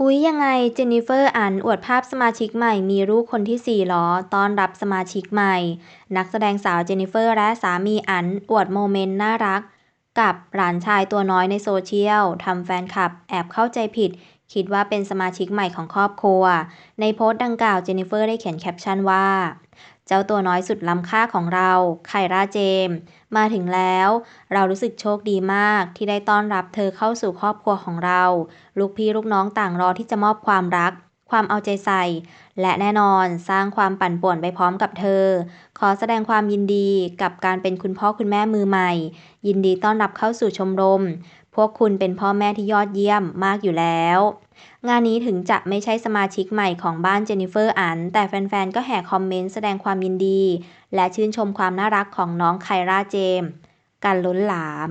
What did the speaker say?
อุ๊ย ยังไง เจนนิเฟอร์อันอวดภาพสมาชิกใหม่มีลูกคนที่สี่เหรอ ต้อนรับสมาชิกใหม่ นักแสดงสาวเจนนิเฟอร์และสามีอันอวดโมเมนต์น่ารัก กับหลานชายตัวน้อยในโซเชียลทำแฟนคลับแอบเข้าใจผิด คิดว่าเป็นสมาชิกใหม่ของครอบครัว ในโพสต์ดังกล่าวเจนนิเฟอร์ได้เขียนแคปชั่นว่า เจ้าตัวน้อยสุดล้ำค่าของเรา ไคราเจม มาถึงแล้ว เรารู้สึกโชคดีมากที่ได้ต้อนรับเธอเข้าสู่ครอบครัวของเรา ลูกพี่ลูกน้องต่างรอที่จะมอบความรัก ความเอาใจใส่ และแน่นอนสร้างความปั่นป่วนไปพร้อมกับเธอ ขอแสดงความยินดีกับการเป็นคุณพ่อคุณแม่มือใหม่ ยินดีต้อนรับเข้าสู่ชมรม พวกคุณเป็นพ่อแม่ที่ยอดเยี่ยมมากอยู่แล้ว งานนี้ถึงจะไม่ใช่สมาชิกใหม่ของบ้านเจนนิเฟอร์อัน แต่แฟนๆ ก็แห่คอมเมนต์แสดงความยินดี และชื่นชมความน่ารักของน้องไคราเจม กันล้นหลาม